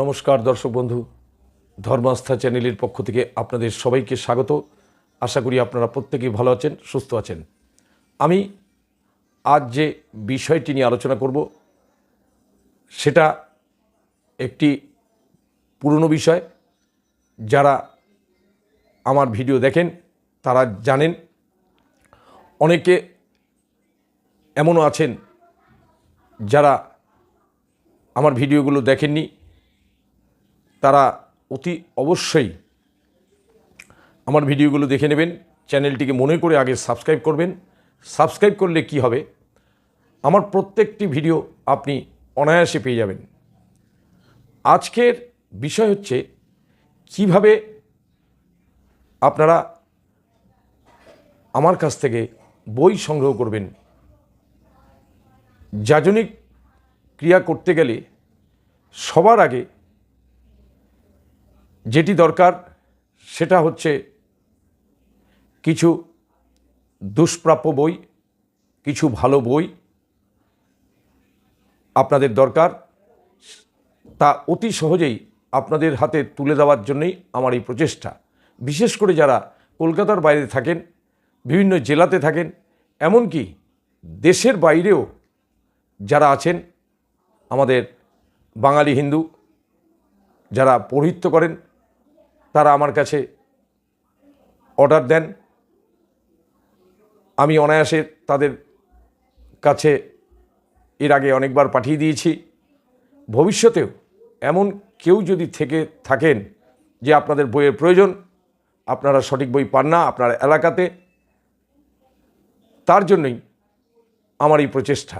নমস্কার দর্শক বন্ধু, ধর্মাস্থা চ্যানেলের পক্ষ থেকে আপনাদের সবাইকে স্বাগত। আশা করি আপনারা প্রত্যেকেই ভালো আছেন, সুস্থ আছেন। আমি আজ যে বিষয়টি নিয়ে আলোচনা করব, সেটা একটি পুরনো বিষয়। যারা আমার ভিডিও দেখেন, তারা জানেন, অনেকে এমনও আছেন যারা আমার ভিডিওগুলো দেখেননি। তারা অতি অবশ্যই আমার ভিডিওগুলো দেখে নেবেন, চ্যানেলটিকে মনে করে আগে সাবস্ক্রাইব করবেন। সাবস্ক্রাইব করলে কি হবে? আমার প্রত্যেকটি ভিডিও আপনি অনায়াসে পেয়ে যাবেন। আজকের বিষয় হচ্ছে কীভাবে আপনারা আমার কাছ থেকে বই সংগ্রহ করবেন। যাজনিক ক্রিয়া করতে গেলে সবার আগে যেটি দরকার, সেটা হচ্ছে কিছু দুষ্প্রাপ্য বই, কিছু ভালো বই আপনাদের দরকার। তা অতি সহজেই আপনাদের হাতে তুলে দেওয়ার জন্যই আমার এই প্রচেষ্টা। বিশেষ করে যারা কলকাতার বাইরে থাকেন, বিভিন্ন জেলাতে থাকেন, এমনকি দেশের বাইরেও যারা আছেন, আমাদের বাঙালি হিন্দু, যারা পৌরহিত্য করেন তারা আমার কাছে অর্ডার দেন। আমি অনায়াসে তাদের কাছে এর আগে অনেকবার পাঠিয়ে দিয়েছি। ভবিষ্যতেও এমন কেউ যদি থেকে থাকেন যে আপনাদের বইয়ের প্রয়োজন, আপনারা সঠিক বই পান না আপনার এলাকাতে, তার জন্যই আমার এই প্রচেষ্টা।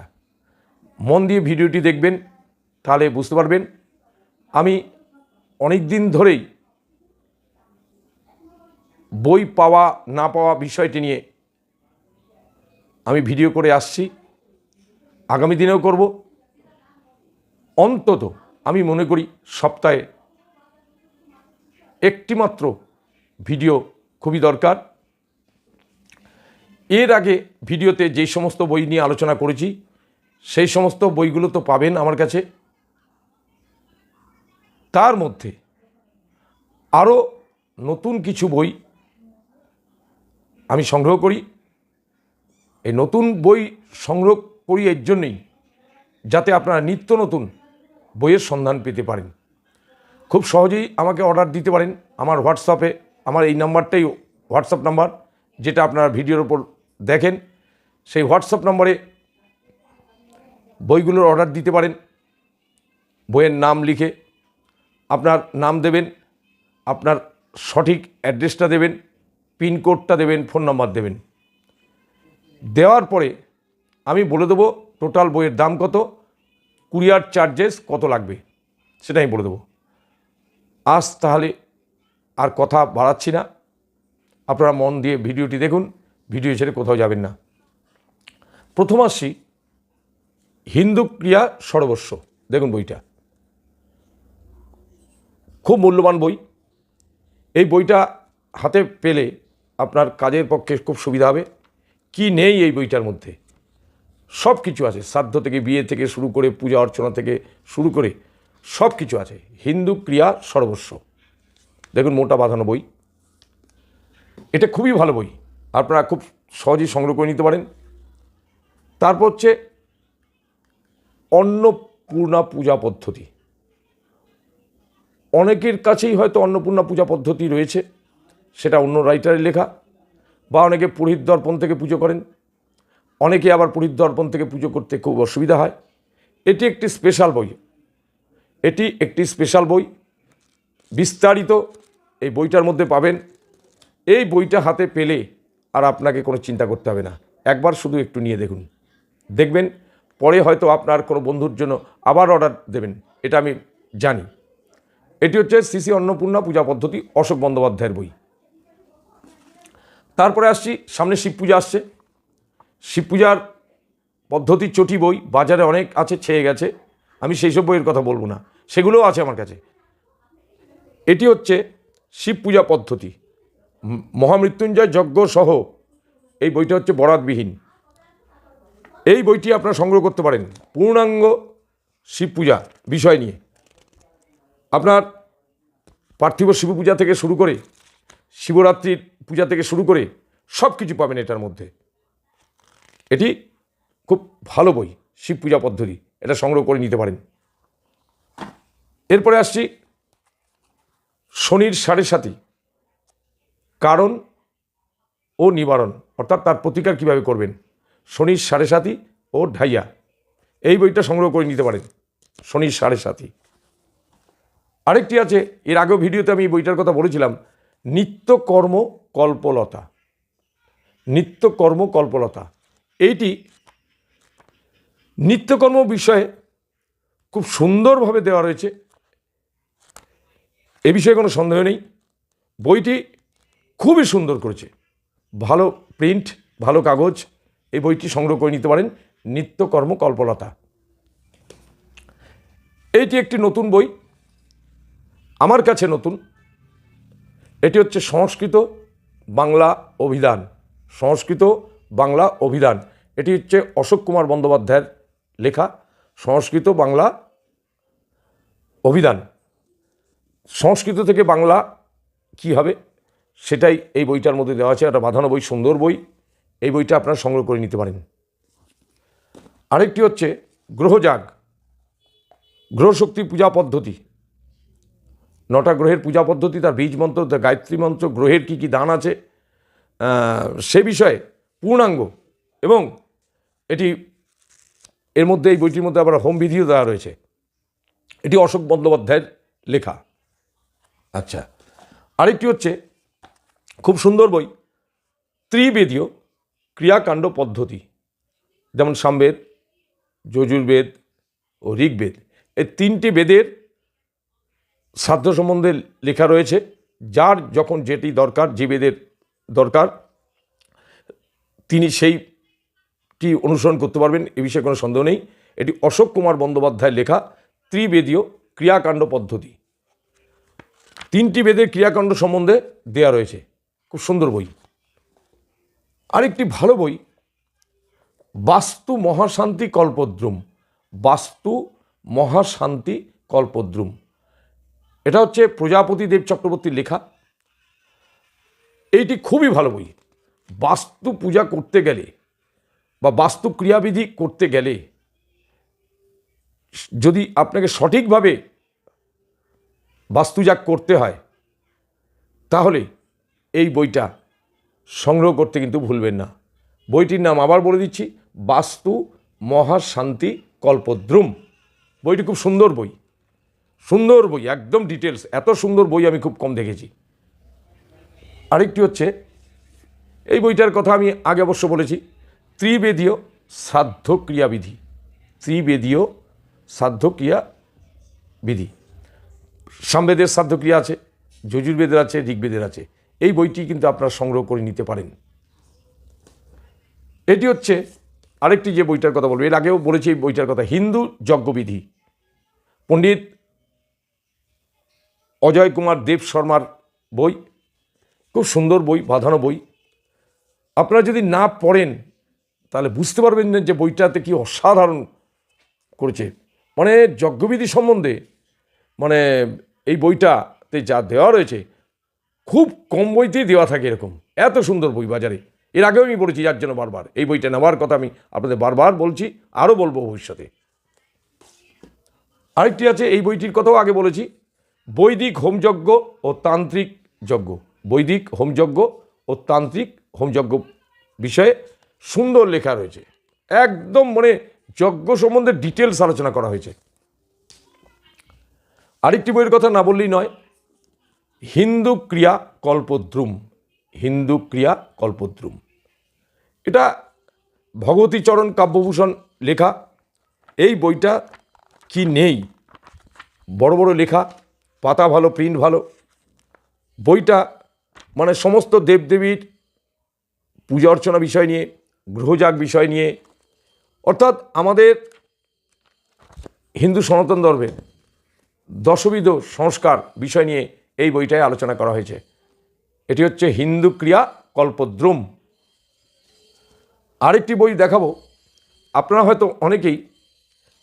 মন দিয়ে ভিডিওটি দেখবেন, তাহলে বুঝতে পারবেন, আমি অনেক দিন ধরেই বই পাওয়া, না পাওয়া বিষয়টি নিয়ে আমি ভিডিও করে আসছি। আগামী দিনেও করব। অন্তত আমি মনে করি সপ্তাহে একটিমাত্র ভিডিও খুবই দরকার। এর আগে ভিডিওতে যেই সমস্ত বই নিয়ে আলোচনা করেছি, সেই সমস্ত বইগুলো তো পাবেন আমার কাছে। তার মধ্যে আরও নতুন কিছু বই আমি সংগ্রহ করি। এই নতুন বই সংগ্রহ করি এর জন্যই যাতে আপনারা নিত্য নতুন বইয়ের সন্ধান পেতে পারেন। খুব সহজেই আমাকে অর্ডার দিতে পারেন। আমার হোয়াটসঅ্যাপে আমার এই নাম্বারটাই হোয়াটসঅ্যাপ নাম্বার, যেটা আপনারা ভিডিওর ওপর দেখেন। সেই হোয়াটসঅ্যাপ নম্বরে বইগুলোর অর্ডার দিতে পারেন। বইয়ের নাম লিখে আপনার নাম দেবেন। আপনার সঠিক অ্যাড্রেসটা দেবেন। পিনকোডটা দেবেন, ফোন নাম্বার দেবেন। দেওয়ার পরে আমি বলে দেবো টোটাল বইয়ের দাম কত, কুরিয়ার চার্জেস কত লাগবে, সেটা আমি বলে দেবো। আজ তাহলে আর কথা বাড়াচ্ছি না। আপনারা মন দিয়ে ভিডিওটি দেখুন, ভিডিও ছেড়ে কোথাও যাবেন না। প্রথম আসছি, হিন্দু ক্রিয়া সর্বস্ব, দেখুন বইটা। খুব মূল্যবান বই। এই বইটা হাতে পেলে আপনার কাজের পক্ষে খুব সুবিধা হবে। কি নেই এই বইটার মধ্যে? সব কিছু আছে। শ্রাদ্ধ থেকে বিয়ে থেকে শুরু করে পূজা অর্চনা থেকে শুরু করে সব কিছু আছে। হিন্দু ক্রিয়া সর্বস্ব। দেখুন, মোটা বাঁধানো বই। এটা খুবই ভালো বই। আপনারা খুব সহজেই সংগ্রহ করে নিতে পারেন। তারপর হচ্ছে অন্নপূর্ণা পূজা পদ্ধতি। অনেকের কাছেই হয়তো অন্নপূর্ণা পূজা পদ্ধতি রয়েছে। সেটা অন্য রাইটারের লেখা। বা অনেকে পুরোহিত দর্পণ থেকে পুজো করেন। অনেকে আবার পুরোহিত দর্পণ থেকে পুজো করতে খুব অসুবিধা হয়। এটি একটি স্পেশাল বই। এটি একটি স্পেশাল বই। বিস্তারিত এই বইটার মধ্যে পাবেন। এই বইটা হাতে পেলে আর আপনাকে কোনো চিন্তা করতে হবে না। একবার শুধু একটু নিয়ে দেখুন। দেখবেন, পরে হয়তো আপনার কোনো বন্ধুর জন্য আবার অর্ডার দেবেন। এটা আমি জানি। এটি হচ্ছে শ্রী শ্রী অন্নপূর্ণা পূজা পদ্ধতি অশোক বন্দ্যোপাধ্যায়ের বই। তারপরে আসছি, সামনে শিব পূজা আসছে। শিব পূজার পদ্ধতি চটি বই, বাজারে অনেক আছে, ছেয়ে গেছে। আমি সেই সব বইয়ের কথা বলব না। সেগুলোও আছে আমার কাছে। এটি হচ্ছে শিব পূজা পদ্ধতি। মহামৃত্যুঞ্জয় যজ্ঞ সহ এই বইটা হচ্ছে বরাতবিহীন। এই বইটি আপনারা সংগ্রহ করতে পারেন। পূর্ণাঙ্গ শিব পূজা বিষয় নিয়ে। আপনার পার্থিব শিব পূজা থেকে শুরু করে শিবরাত্রির পূজা থেকে শুরু করে সব কিছু পাবেন এটার মধ্যে। এটি খুব ভালো বই, শিব পূজা পদ্ধতি, এটা সংগ্রহ করে নিতে পারেন। এরপরে আসছি শনির সাড়ে সাথী কারণ ও নিবারণ, অর্থাৎ তার প্রতিকার কীভাবে করবেন? শনির সাড়ে সাথী ও ঢাইয়া, এই বইটা সংগ্রহ করে নিতে পারেন, শনির সাড়ে সাথী আরেকটি আছে, এর আগেও ভিডিওতে আমি বইটার কথা বলেছিলাম নিত্যকর্ম কল্পলতা। নিত্যকর্ম কল্পলতা। এইটি নিত্যকর্ম বিষয়ে খুব সুন্দরভাবে দেওয়া রয়েছে। এ বিষয়ে কোনো সন্দেহ নেই। বইটি খুবই সুন্দর করেছে। ভালো প্রিন্ট, ভালো কাগজ, এই বইটি সংগ্রহ করে নিতে পারেন। নিত্যকর্ম কল্পলতা। এইটি একটি নতুন বই। আমার কাছে নতুন। এটি হচ্ছে সংস্কৃত বাংলা অভিধান। সংস্কৃত বাংলা অভিধান। এটি হচ্ছে অশোক কুমার বন্দ্যোপাধ্যায়ের লেখা সংস্কৃত বাংলা অভিধান। সংস্কৃত থেকে বাংলা কি হবে? সেটাই এই বইটার মধ্যে দেওয়া আছে। একটা বাঁধানো বই, সুন্দর বই। এই বইটা আপনারা সংগ্রহ করে নিতে পারেন। আরেকটি হচ্ছে গ্রহজাগ গ্রহশক্তি পূজা পদ্ধতি। নটা গ্রহের পূজা পদ্ধতি, তার বীজ মন্ত্র, তার গায়ত্রী মন্ত্র, গ্রহের কী কী দান আছে সে বিষয়ে পূর্ণাঙ্গ এবং এটি এর মধ্যে এই বইটির মধ্যে আবার হোম বিধিও দেওয়া রয়েছে। এটি অশোক বন্দ্যোপাধ্যায়ের লেখা। আচ্ছা আরেকটি হচ্ছে খুব সুন্দর বই, ত্রিবেদীয় ক্রিয়াকাণ্ড পদ্ধতি, যেমন সামবেদ, যজুর্বেদ ও ঋগ্বেদ। এই তিনটি বেদের সাধ্য সম্বন্ধে লেখা রয়েছে, যার যখন যেটি দরকার যে বেদের দরকার, তিনি সেইটি অনুসরণ করতে পারবেন, এ বিষয়ে কোনো সন্দেহ নেই। এটি অশোক কুমার বন্দ্যোপাধ্যায়ের লেখা, ত্রিবেদীয় ক্রিয়াকাণ্ড পদ্ধতি। তিনটি বেদের ক্রিয়াকাণ্ড সম্বন্ধে দেয়া রয়েছে। খুব সুন্দর বই। আরেকটি ভালো বই, বাস্তু মহাশান্তি কল্পদ্রুম, বাস্তু মহাশান্তি কল্পদ্রুম। এটা হচ্ছে প্রজাপতি দেব চক্রবর্তীর লেখা। এইটি খুবই ভালো বই। বাস্তু পূজা করতে গেলে বা বাস্তু ক্রিয়াবিধি করতে গেলে যদি আপনাকে সঠিকভাবে বাস্তুজাগ করতে হয়, তাহলে এই বইটা সংগ্রহ করতে কিন্তু ভুলবেন না। বইটির নাম আবার বলে দিচ্ছি, বাস্তু মহাশান্তি কল্পদ্রুম। বইটি খুব সুন্দর বই। সুন্দর বই, একদম ডিটেলস এত সুন্দর বই আমি খুব কম দেখেছি। আরেকটি হচ্ছে, এই বইটার কথা আমি আগে অবশ্য বলেছি, ত্রিবেদীয় শ্রাদ্ধ ক্রিয়াবিধি ত্রিবেদীয় শ্রাদ্ধ ক্রিয়া বিধি। সামবেদের শ্রাদ্ধক্রিয়া আছে, যজুর্বেদের আছে, ঋগ্বেদের আছে। এই বইটি কিন্তু আপনারা সংগ্রহ করে নিতে পারেন। এটি হচ্ছে আরেকটি যে বইটার কথা বলব, এর আগেও বলেছি এই বইটার কথা, হিন্দু যজ্ঞবিধি। পণ্ডিত অজয় কুমার, দেব শর্মার বই, খুব সুন্দর বই, বাঁধানো বই। আপনারা যদি না পড়েন, তাহলে বুঝতে পারবেন না যে বইটাতে কি অসাধারণ করেছে। মানে যজ্ঞবিধি সম্বন্ধে মানে এই বইটাতে যা দেওয়া রয়েছে, খুব কম বইতেই দেওয়া থাকে এরকম। এত সুন্দর বই বাজারে। এর আগেও আমি বলেছি যার জন্য বারবার। এই বইটা নেওয়ার কথা আমি আপনাদের বারবার বলছি, আরও বলব ভবিষ্যতে। আরেকটি আছে, এই বইটির কথাও আগে বলেছি। বৈদিক হোমযজ্ঞ ও তান্ত্রিক যজ্ঞ। বৈদিক হোমযজ্ঞ ও তান্ত্রিক হোমযজ্ঞ বিষয়ে সুন্দর লেখা রয়েছে। একদম মানে যজ্ঞ সম্বন্ধে ডিটেলস আলোচনা করা হয়েছে। আরেকটি বইয়ের কথা না বললেই নয়, হিন্দু ক্রিয়া কল্পদ্রুম, হিন্দু ক্রিয়া কল্পদ্রুম। এটা ভগবতীচরণ কাব্যভূষণ লেখা। এই বইটা কি নেই? বড় বড় লেখা। পাতা ভালো প্রিন্ট ভালো। বইটা মানে সমস্ত দেবদেবীর পূজা অর্চনা বিষয় নিয়ে গ্রহজাগ বিষয় নিয়ে, অর্থাৎ আমাদের হিন্দু সনাতন ধর্মের দশবিধ সংস্কার বিষয় নিয়ে এই বইটায় আলোচনা করা হয়েছে। এটি হচ্ছে হিন্দু ক্রিয়া কল্পদ্রুম। আরেকটি বই দেখাবো। আপনারা হয়তো অনেকেই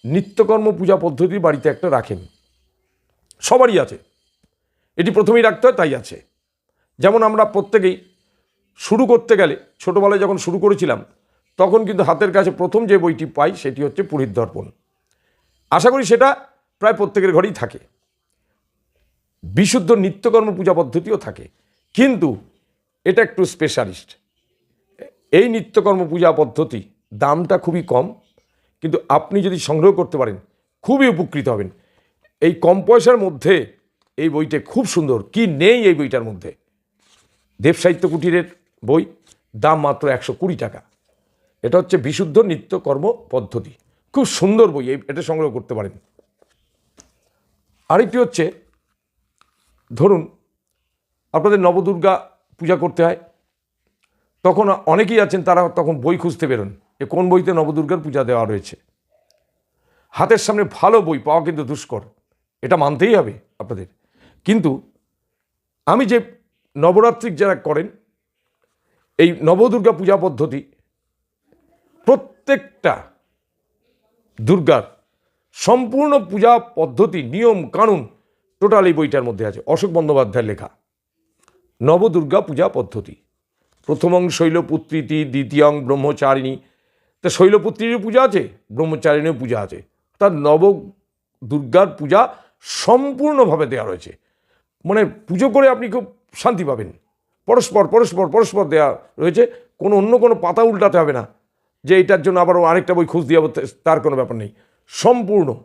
নিত্যকর্ম পূজা পদ্ধতি বাড়িতে একটা রাখেন। সবারই আছে। এটি প্রথমেই রাখতে হয়, তাই আছে। যেমন আমরা প্রত্যেকেই শুরু করতে গেলে, ছোটোবেলায় যখন শুরু করেছিলাম, তখন কিন্তু হাতের কাছে প্রথম যে বইটি পাই, সেটি হচ্ছে পুরীর দর্পণ। আশা করি সেটা প্রায় প্রত্যেকের ঘরেই থাকে। বিশুদ্ধ নিত্যকর্ম পূজা পদ্ধতিও থাকে। কিন্তু এটা একটু স্পেশালিস্ট এই নিত্যকর্ম পূজা পদ্ধতি দামটা খুবই কম, কিন্তু আপনি যদি সংগ্রহ করতে পারেন, খুবই উপকৃত হবেন। এই কম পয়সার মধ্যে এই বইটা খুব সুন্দর। কি নেই এই বইটার মধ্যে? দেব সাহিত্য কুটিরের বই, দাম মাত্র একশো কুড়ি টাকা। এটা হচ্ছে বিশুদ্ধ নিত্যকর্ম পদ্ধতি। খুব সুন্দর বই এটা সংগ্রহ করতে পারেন। আরেকটি হচ্ছে, ধরুন, আপনাদের নবদুর্গা পূজা করতে হয়। তখন অনেকেই আছেন, তারা তখন বই খুঁজতে বেরোন যে কোন বইতে নবদুর্গার পূজা দেওয়া রয়েছে। হাতের সামনে ভালো বই পাওয়া কিন্তু দুষ্কর। এটা মানতেই হবে আপনাদের। কিন্তু আমি যে নবরাত্রিক যারা করেন, এই নবদুর্গা পূজা পদ্ধতি প্রত্যেকটা দুর্গার সম্পূর্ণ পূজা পদ্ধতি, নিয়ম, কানুন টোটাল এই বইটার মধ্যে আছে। অশোক বন্দ্যোপাধ্যায়ের লেখা, নবদুর্গা পূজা পদ্ধতি। প্রথমং শৈলপুত্রীতি, দ্বিতীয়ং ব্রহ্মচারিণী। তা শৈলপুত্রীরও পূজা আছে ব্রহ্মচারিণীও পূজা আছে। অর্থাৎ নব দুর্গার পূজা সম্পূর্ণভাবে দেওয়া রয়েছে। মানে পুজো করে আপনি খুব শান্তি পাবেন। পরস্পর পরস্পর পরস্পর দেওয়া রয়েছে। কোনো অন্য কোনো পাতা উল্টাতে হবে না। যে এটার জন্য আবার আরেকটা বই খুঁজ দিয়ে তার কোনো ব্যাপার নেই। সম্পূর্ণ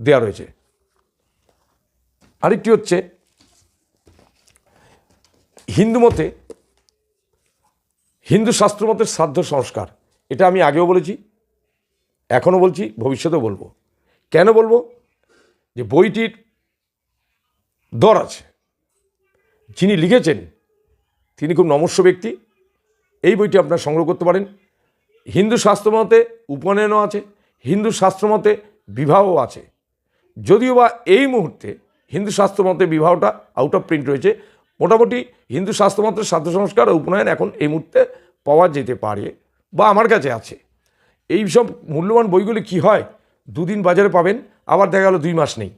দেওয়া রয়েছে। আরেকটি হচ্ছে, হিন্দু মতে, হিন্দু শাস্ত্র মতের শ্রাদ্ধ সংস্কার। এটা আমি আগেও বলেছি, এখনও বলছি, ভবিষ্যতেও বলব। কেন বলব? যে বইটির দর আছে। যিনি লিখেছেন, তিনি খুব নমস্য ব্যক্তি। এই বইটি আপনারা সংগ্রহ করতে পারেন। হিন্দু শাস্ত্র মতে উপনয়নও আছে, হিন্দু শাস্ত্র মতে বিবাহও আছে। যদিও বা এই মুহূর্তে হিন্দু শাস্ত্র মতে বিবাহটা আউট অফ প্রিন্ট রয়েছে, মোটামুটি হিন্দু শাস্ত্র মতে শ্রাদ্ধ সংস্কার ও উপনয়ন এখন এই মুহূর্তে পাওয়া যেতে পারে বা আমার কাছে আছে। এই সব মূল্যবান বইগুলি কি হয়, দুদিন বাজারে পাবেন। আবার দেখা গেলো দুই মাস নেই।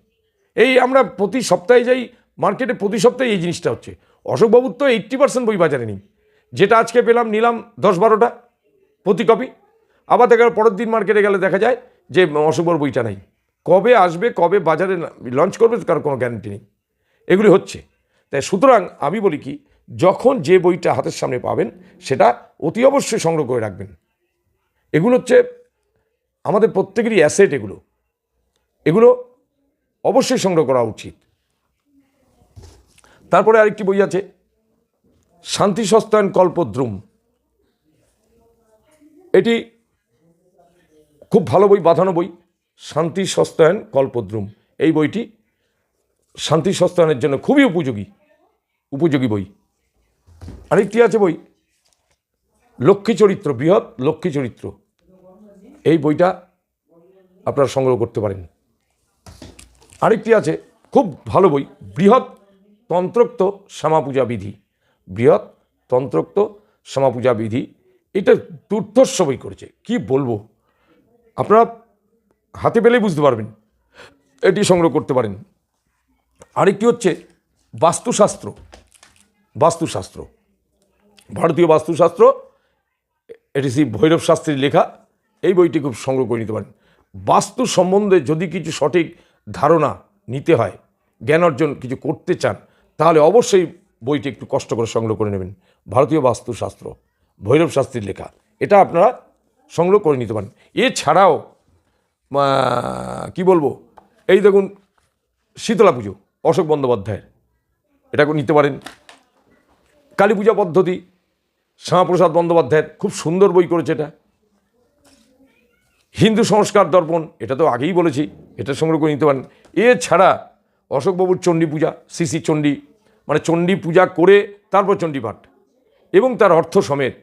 এই আমরা প্রতি সপ্তাহে যাই, মার্কেটে প্রতি সপ্তাহে এই জিনিসটা হচ্ছে। অশোকবাবুর তো এইট্টি পার্সেন্ট বই বাজারে নেই। যেটা আজকে পেলাম, নিলাম দশ বারোটা প্রতি কপি। আবার দেখা গেলো পরের দিন মার্কেটে গেলে দেখা যায় যে অশোকবাবুর বইটা নেই। কবে আসবে, কবে বাজারে লঞ্চ করবে কারও কোনো গ্যারান্টি নেই। এগুলি হচ্ছে। তাই সুতরাং আমি বলি কি, যখন যে বইটা হাতের সামনে পাবেন, সেটা অতি অবশ্যই সংগ্রহ করে রাখবেন। এগুলো হচ্ছে আমাদের প্রত্যেকেরই অ্যাসেট এগুলো এগুলো। অবশ্যই সংগ্রহ করা উচিত। তারপরে আরেকটি বই আছে, শান্তি সস্তায়ন কল্পদ্রুম। এটি খুব ভালো বই, বাঁধানো বই, শান্তি সস্তায়ন কল্পদ্রুম। এই বইটি শান্তি সস্তায়নের জন্য খুবই উপযোগী উপযোগী বই। আরেকটি আছে বই, লক্ষ্মী চরিত্র, বৃহৎ লক্ষ্মী চরিত্র। এই বইটা আপনারা সংগ্রহ করতে পারেন। আরেকটি আছে, খুব ভালো বই, বৃহৎ তন্ত্রোক্ত শ্যামাপূজা বিধি। বৃহৎ তন্ত্রোক্ত শ্যামাপূজা বিধি, এটা দুর্ধর্ষ বই করেছে। কি বলব? আপনারা হাতে পেলেই বুঝতে পারবেন, এটি সংগ্রহ করতে পারেন। আরেকটি হচ্ছে বাস্তুশাস্ত্র বাস্তুশাস্ত্র। ভারতীয় বাস্তুশাস্ত্র, এটি শ্রী ভৈরব শাস্ত্রীর লেখা, এই বইটি খুব সংগ্রহ করে নিতে পারেন। বাস্তু সম্বন্ধে যদি কিছু সঠিক ধারণা নিতে হয়, জ্ঞান অর্জন কিছু করতে চান, তাহলে অবশ্যই বইটি একটু কষ্ট করে সংগ্রহ করে নেবেন। ভারতীয় বাস্তুশাস্ত্র, ভৈরব শাস্ত্রীর লেখা। এটা আপনারা সংগ্রহ করে নিতে পারেন। এছাড়াও কি বলব? এই দেখুন, শীতলা পুজো, অশোক বন্দ্যোপাধ্যায়ের। এটা নিতে পারেন। কালী পূজা পদ্ধতি, শ্যামাপ্রসাদ বন্দ্যোপাধ্যায়ের, খুব সুন্দর বই করেছে এটা। হিন্দু সংস্কার দর্পণ, এটা তো আগেই বলেছি, এটা সংগ্রহ করে নিতে পারেন। এছাড়া অশোকবাবুর চণ্ডী পূজা শ্রী চণ্ডী মানে চণ্ডী পূজা করে তারপর চণ্ডীপাঠ এবং তার অর্থ সমেত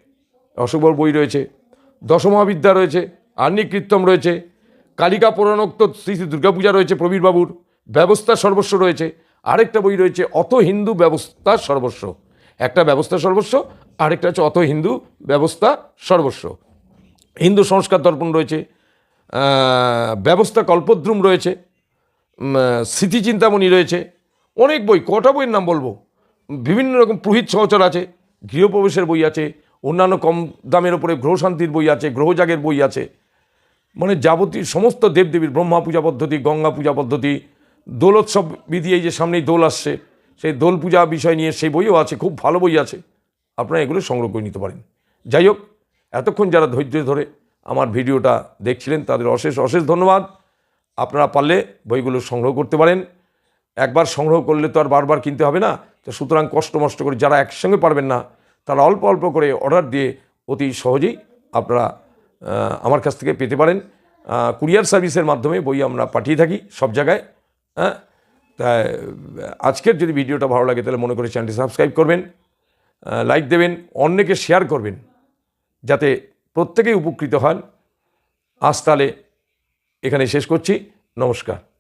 অশোকবাবুর বই রয়েছে, দশমহাবিদ্যা রয়েছে আর্নিক কীর্তম রয়েছে, কালিকা পুরাণোক্ত শ্রী শ্রী দুর্গাপূজা রয়েছে প্রবীরবাবুর, ব্যবস্থা সর্বস্ব রয়েছে, আরেকটা বই রয়েছে, অত হিন্দু ব্যবস্থা সর্বস্ব। একটা ব্যবস্থা সর্বস্ব, আরেকটা হচ্ছে অত হিন্দু ব্যবস্থা সর্বস্ব। হিন্দু সংস্কার দর্পণ রয়েছে ব্যবস্থা কল্পদ্রুম রয়েছে স্মৃতিচিন্তামণি রয়েছে, অনেক বই, কটা বইয়ের নাম বলব? বিভিন্ন রকম পুরোহিত সহচর আছে, গৃহপ্রবেশের বই আছে, অন্যান্য কম দামের ওপরে গ্রহশান্তির বই আছে গ্রহজাগের বই আছে। মানে যাবতীয় সমস্ত দেবদেবীর ব্রহ্মা পূজা পদ্ধতি, গঙ্গা পূজা পদ্ধতি, দোলোৎসব বিধি, এই যে সামনেই দোল আসছে, সেই দোল পূজা বিষয় নিয়ে সেই বইও আছে, খুব ভালো বই আছে। আপনারা এগুলো সংগ্রহ করে নিতে পারেন। যাই হোক, এতক্ষণ যারা ধৈর্য ধরে আমার ভিডিওটা দেখছিলেন, তাদের অশেষ অশেষ ধন্যবাদ। আপনারা পারলে বইগুলো সংগ্রহ করতে পারেন। একবার সংগ্রহ করলে তো আর বারবার কিনতে হবে না। তো সুতরাং কষ্ট মষ্ট করে যারা একসঙ্গে পারবেন না, তারা অল্প অল্প করে অর্ডার দিয়ে অতি সহজেই আপনারা আমার কাছ থেকে পেতে পারেন। কুরিয়ার সার্ভিসের মাধ্যমে বই আমরা পাঠিয়ে থাকি সব জায়গায় হ্যাঁ? তাই আজকের যদি ভিডিওটা ভালো লাগে তাহলে মনে করে চ্যানেলটি সাবস্ক্রাইব করবেন লাইক দেবেন, অন্যকে শেয়ার করবেন, যাতে প্রত্যেকেই উপকৃত হন। আজ তাহলে এখানে শেষ করছি। নমস্কার।